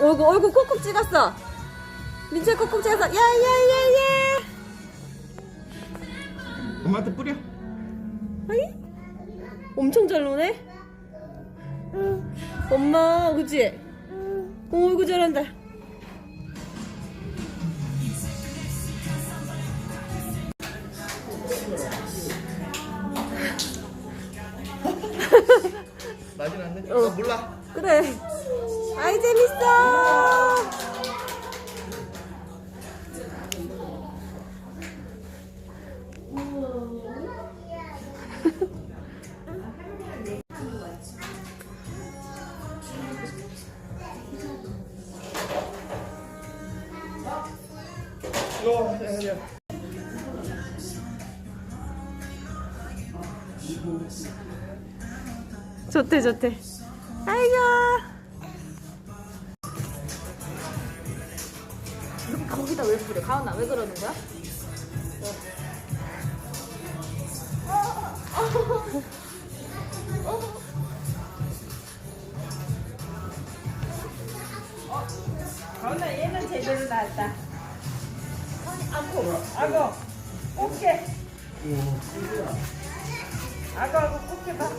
어이구 어이구 콕콕 찍었어. 민철 콕콕 찍었어 야야야야. 엄마한테 뿌려. 아이 엄청 잘 노네? 엄마 그치? 어이구 잘한다 나진 않네. 어. 어, 몰라. 그래 아이 재밌어 어, 야, 야. 좋대 좋대 아이고 거기다 왜 뿌려? 가은아 왜 그러는 거야? 가은아 얘는 제대로 나왔다. 아고, 아고, 꽃게. 아고, 아고, 꽃게 봐.